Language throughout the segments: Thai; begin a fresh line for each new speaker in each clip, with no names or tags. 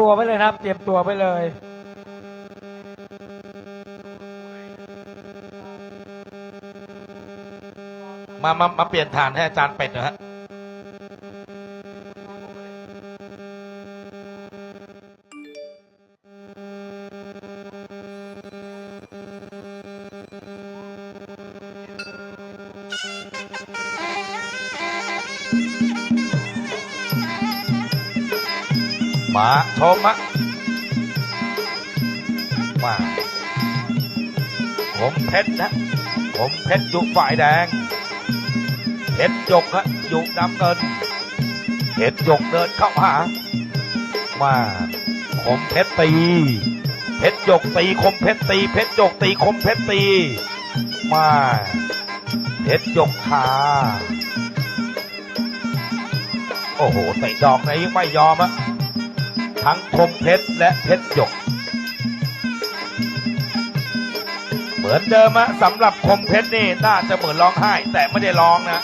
ตัวไว้เลยนะครับ เตรียมตัวไว้เลย
มามามาเปลี่ยนฐานให้อาจารย์เป็ดนะฮะ มาชมะมาผมเพชรนะผมเพชรอยู่ฝ่ายแดงเพชรหยกฮะอยู่ดำเงินเพชรหยกเดินเข้าหา มาคมเพชรตีเพชรหยกตีคมเพชรตีเพชรหยกตีคมเพชรตี มาเพชรหยกขาโอ้โหเตะดอกไหนไม่ยอมอะ ทั้งคมเพชรและเพชรหยก เหมือนเดิมอะสำหรับคมเพชรนี่น่าจะเหมือนร้องไห้ แต่ไม่ได้ร้องนะ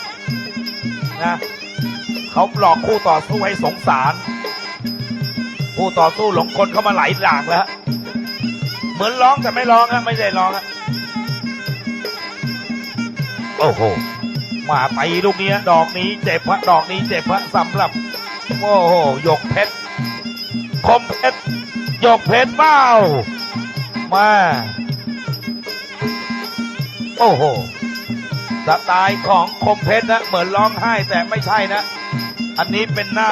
นะเขาหลอกคู่ต่อสู้ให้สงสาร คู่ต่อสู้หลงกลเข้ามาหลายหลากแล้ว เหมือนร้องแต่ไม่ร้องอะไม่ได้ร้องอะโอ้โหมาตีลูกนี้ดอกนี้เจ็บพระดอกนี้เจ็บพระสำหรับ โอ้โหยกเพชร คมเพชรหยกเพชรเบ้ามาโอ้โหสไตล์ของคมเพชรนะเหมือนร้องไห้แต่ไม่ใช่นะ อันนี้เป็นหน้า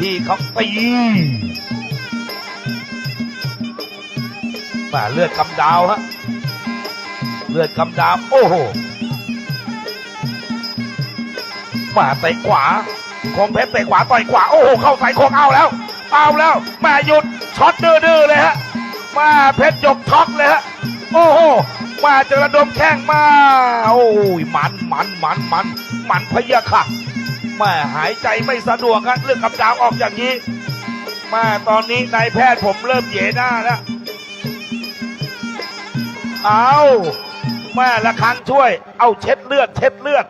ที่เขาตีมาเลือดกำดาวฮะเลือดกำดาว โอ้โหมาเตะขวาคมเพชรเตะขวาต่อยขวา โอ้โหเข้าใส่โคงเอาแล้ว เอาแล้วมาหยุดช็อตดื้อๆเลยฮะมาเพชรยกช็อกเลยฮะโอ้โหมาจอระดมแข้งมา โอ้ยมันมันมันมันมันพะยะค่ะแมาหายใจไม่สะดวกครับเรื่องกับดาวออกอย่างนี้มาตอนนี้นายแพทย์ผมเริ่มเหยหน้าแล้วเอาแม่ละครั้งช่วย เอาเช็ดเลือด เช็ดเลือด